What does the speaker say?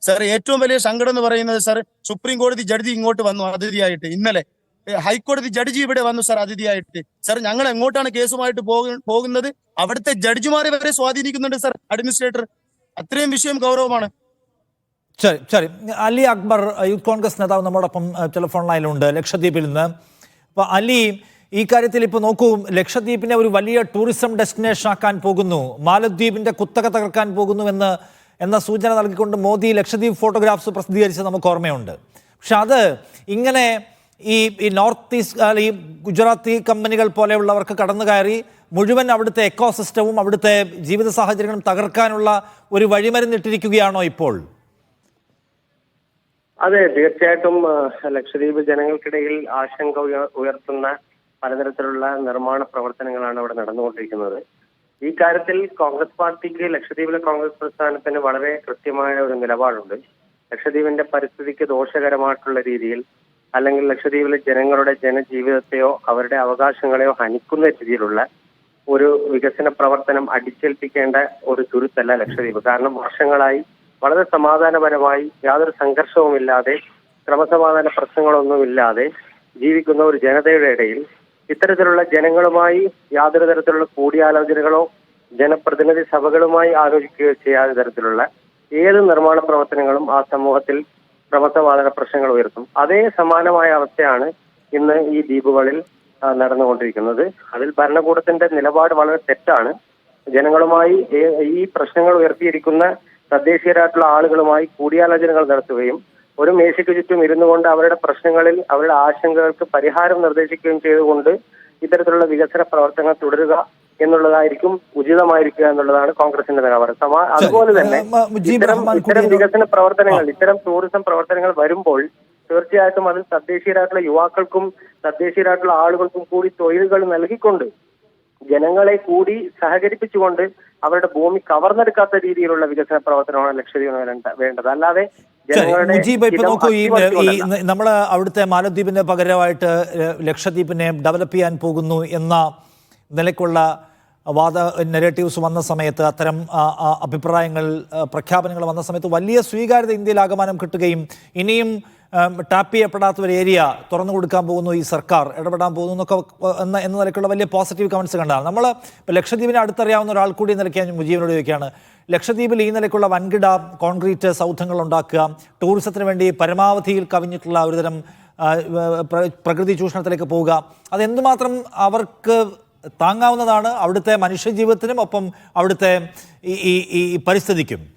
Sir ഏറ്റവും വലിയ സങ്കടം എന്ന് പറയുന്നത് സാർ സുപ്രീം കോടതി ജഡ്ജി ഇങ്ങോട്ട് വന്നു അതിഥിയായിട്ട്. ഇന്നലെ ഹൈക്കോടതി ജഡ്ജി ഇവിടെ വന്നു സാർ അതിഥിയായിട്ട്. സാർ ഞങ്ങൾ എങ്ങോട്ടാണ് കേസുമായിട്ട് പോകു- പോകുന്നത്? അവിടുത്തെ ജഡ്ജിമാരെ വരെ സ്വാധീനിക്കുന്നുണ്ട് സാർ അഡ്മിനിസ്ട്രേറ്റർ. അത്രയും വിഷയം ഗൗരവമാണ്. ശരി ശരി. അലി അക്ബർ യൂത്ത് കോൺഗ്രസ് നേതാവ് നമ്മോടൊപ്പം ടെലിഫോൺ ലൈനിലുണ്ട് ലക്ഷദ്വീപിൽ നിന്ന് അപ്പോൾ അലി ഈ കാര്യത്തിൽ ഇപ്പൊ നോക്കൂ ലക്ഷദ്വീപിനെ ഒരു വലിയ ടൂറിസം ഡെസ്റ്റിനേഷൻ ആക്കാൻ പോകുന്നു. മാലദ്വീപിന്റെ കുത്തക തകർക്കാൻ പോകുന്നു എന്ന് എന്ന സൂചന നൽകിക്കൊണ്ട് മോദി ലക്ഷദ്വീപ് ഫോട്ടോഗ്രാഫ്സ് പ്രസിദ്ധീകരിച്ചത് നമുക്ക് ഓർമ്മയുണ്ട്. പക്ഷെ അത് ഇങ്ങനെ ഈ ഈ നോർത്ത് ഈസ്റ്റ് ഈ ഗുജറാത്തി കമ്പനികൾ പോലെയുള്ളവർക്ക് കടന്നു കയറി മുഴുവൻ അവിടുത്തെ എക്കോസിസ്റ്റവും അവിടുത്തെ ജീവിത സാഹചര്യങ്ങളും തകർക്കാനുള്ള ഒരു വഴിമരുന്നിട്ടിരിക്കുകയാണോ ഇപ്പോൾ? അതെ തീർച്ചയായിട്ടും ലക്ഷദ്വീപ് ജനങ്ങൾക്കിടയിൽ ആശങ്ക ഉയർത്തുന്ന പലതരത്തിലുള്ള നിർമ്മാണ പ്രവർത്തനങ്ങളാണ് അവിടെ നടന്നുകൊണ്ടിരിക്കുന്നത്. ഈ കാര്യത്തിൽ കോൺഗ്രസ് പാർട്ടിക്ക് ലക്ഷദ്വീപിലെ കോൺഗ്രസ് പ്രസ്ഥാനത്തിന് വളരെ കൃത്യമായ ഒരു നിലപാടുണ്ട്. ലക്ഷദ്വീപിന്റെ പരിസ്ഥിതിക്ക് ദോഷകരമായിട്ടുള്ള രീതിയിൽ അല്ലെങ്കിൽ ലക്ഷദ്വീപിലെ ജനങ്ങളുടെ ജനജീവിതത്തെയോ അവരുടെ അവകാശങ്ങളെയോ ഹനിക്കുന്ന രീതിയിലുള്ള ഒരു വികസന പ്രവർത്തനം അടിച്ചേൽപ്പിക്കേണ്ട ഒരു തുരുത്തല്ല ലക്ഷദ്വീപ്. കാരണം വർഷങ്ങളായി വളരെ സമാധാനപരമായി യാതൊരു സംഘർഷവുമില്ലാതെ ക്രമസമാധാന പ്രശ്നങ്ങളൊന്നുമില്ലാതെ ജീവിക്കുന്ന ഒരു ജനതയുടെ ഇടയിൽ ഇത്തരത്തിലുള്ള ജനങ്ങളുമായി യാതൊരു തരത്തിലുള്ള കൂടിയാലോചനകളോ ജനപ്രതിനിധി സഭകളുമായി ആലോചിക്കുകയോ ചെയ്യാതെ തരത്തിലുള്ള ഏത് നിർമ്മാണ പ്രവർത്തനങ്ങളും ആ സമൂഹത്തിൽ ക്രമസമാധാന പ്രശ്നങ്ങൾ ഉയർത്തും. അതേ സമാനമായ അവസ്ഥയാണ് ഇന്ന് ഈ ദ്വീപുകളിൽ നടന്നുകൊണ്ടിരിക്കുന്നത്. അതിൽ ഭരണകൂടത്തിന്റെ നിലപാട് വളരെ തെറ്റാണ്. ജനങ്ങളുമായി ഈ പ്രശ്നങ്ങൾ ഉയർത്തിയിരിക്കുന്ന തദ്ദേശീയരായിട്ടുള്ള ആളുകളുമായി കൂടിയാലോചനകൾ നടത്തുകയും ഒരു മേശയ്ക്ക് ചുറ്റും ഇരുന്നു കൊണ്ട് അവരുടെ പ്രശ്നങ്ങളിൽ അവരുടെ ആശങ്കകൾക്ക് പരിഹാരം നിർദ്ദേശിക്കുകയും ചെയ്തുകൊണ്ട് ഇത്തരത്തിലുള്ള വികസന പ്രവർത്തനങ്ങൾ തുടരുക എന്നുള്ളതായിരിക്കും ഉചിതമായിരിക്കുക എന്നുള്ളതാണ് കോൺഗ്രസിന്റെ നിലപാട്. സമാ അതുപോലെ തന്നെ ഇത്തരം ഇത്തരം വികസന പ്രവർത്തനങ്ങൾ ഇത്തരം ടൂറിസം പ്രവർത്തനങ്ങൾ വരുമ്പോൾ തീർച്ചയായിട്ടും അതിൽ തദ്ദേശീയരായിട്ടുള്ള യുവാക്കൾക്കും തദ്ദേശീയരായിട്ടുള്ള ആളുകൾക്കും കൂടി തൊഴിലുകൾ നൽകിക്കൊണ്ട് ജനങ്ങളെ കൂടി സഹകരിപ്പിച്ചുകൊണ്ട് അവരുടെ ഭൂമി കവർന്നെടുക്കാത്ത രീതിയിലുള്ള വികസന പ്രവർത്തനമാണ് ലക്ഷദ്വീപിന് വേണ്ടത്. അല്ലാതെ മുജീബ് ഇപ്പൊ നോക്കൂ ഈ ഈ. നമ്മൾ അവിടുത്തെ മാലദ്വീപിന് പകരമായിട്ട് ലക്ഷദ്വീപിനെ ഡെവലപ്പ് ചെയ്യാൻ പോകുന്നു എന്ന നിലയ്ക്കുള്ള വാദ നെഗറ്റീവ്സ് വന്ന സമയത്ത് അത്തരം അഭിപ്രായങ്ങൾ പ്രഖ്യാപനങ്ങൾ വന്ന സമയത്ത് വലിയ സ്വീകാര്യത ഇന്ത്യയിൽ ആകമാനം കിട്ടുകയും ഇനിയും ടാപ്പ് ചെയ്യപ്പെടാത്ത ഒരു ഏരിയ തുറന്നു കൊടുക്കാൻ പോകുന്നു ഈ സർക്കാർ ഇടപെടാൻ പോകുന്നു എന്നൊക്കെ എന്ന എന്ന നിലയ്ക്കുള്ള വലിയ പോസിറ്റീവ് കമൻസ് കണ്ടാണ്. നമ്മൾ ഇപ്പോൾ ലക്ഷദ്വീപിനെ അടുത്തറിയാവുന്ന ഒരാൾ കൂടി നിലയ്ക്കാൻ മുജീവിനോട് ചോദിക്കുകയാണ്. ലക്ഷദ്വീപിൽ ഈ നിലയ്ക്കുള്ള വൻകിട കോൺക്രീറ്റ് സൗധങ്ങൾ ഉണ്ടാക്കുക ടൂറിസത്തിന് വേണ്ടി പരമാവധിയിൽ കവിഞ്ഞിട്ടുള്ള ഒരുതരം പ്രകൃതി ചൂഷണത്തിലേക്ക് പോവുക അതെന്തുമാത്രം അവർക്ക് താങ്ങാവുന്നതാണ് അവിടുത്തെ മനുഷ്യജീവിതത്തിനും ഒപ്പം അവിടുത്തെ ഈ- ഈ പരിസ്ഥിതിക്കും?